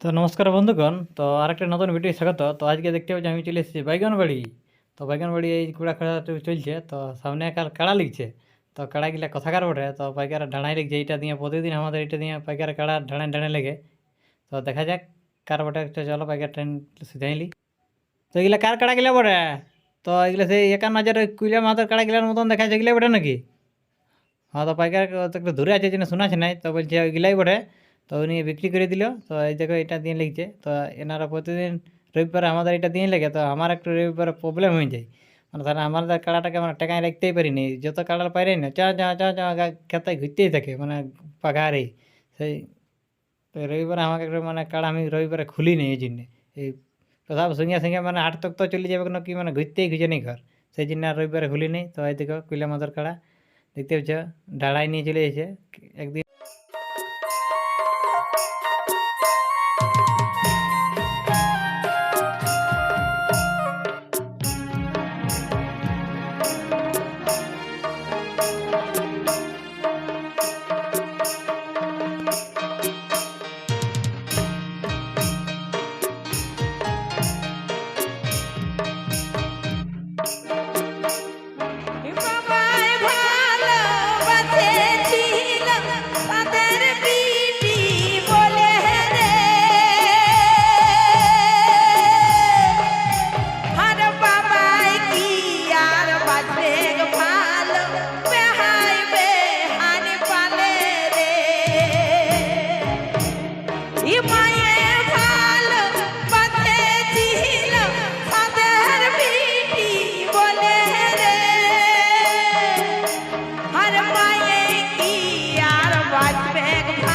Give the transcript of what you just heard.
তো নমস্কার বন্ধুগণ। তো আরেকটা নতুন ভিডিও স্বাগত। তো আজকে দেখতে পাচ্ছি আমি চলে এসেছি বাইগনবাড়ি। তো বাইগনবাড়ি এই কুড়া খেলা চলছে। তো সামনে কাল কাড়া লিখছে। তো কাড়া গিলা কথাকার বটে? তো পাইকার ঢাড়াই লিখছে, এইটা দিয়ে প্রতিদিন আমাদের এটা দিয়ে পাইকার কাড়া ঢাড়াই ঢাড়াই লেগে। তো দেখা যাক কার বটে একটা চলো পাইকার ট্রেন সিধাইলি তো এগুলা কার কাড়া গিলা বটে? তো এগুলা সেই একান্ন হাজার কুইলা মাথার কাড়া গিলার মতন দেখা যায় এগুলা বটে নাকি? হ্যাঁ তো পাইকার একটু দূরে আছে জন্য শোনাছে নাই। তো বলছে, ওইগুলাই বটে। তো উনি বিক্রি করে দিল। তো এই দেখো এটা দিয়ে লিখছে তো এনারা প্রতিদিন রবিবারে আমাদের এটা দিয়ে লেগে, তো আমার একটু রবিবারে প্রবলেম হয়ে যায়। মানে তাহলে আমাদের কাড়াটাকে মানে টেকায় রাখতেই পারিনি। যত কাড়ার পাইরে না চা চা চা চা খেতে ঘুরতেই থাকে মানে পাঘারেই সেই, তো রবিবারে আমাকে একটু মানে কাড়া আমি রবিবারে খুলি নি এই জন্যে। এই সব সঙ্গে সঙ্গে মানে আট তক তো চলে যাবে না কি মানে ঘুরতেই ঘুচে নেই ঘর। সেই জন্য আর রবিবারে খুলি নেই তো এই দেখো কুইলা মাদার কাড়া। দেখতে পাচ্ছ ঢাড়াই নিয়ে চলে এসেছে। একদিন I'm back of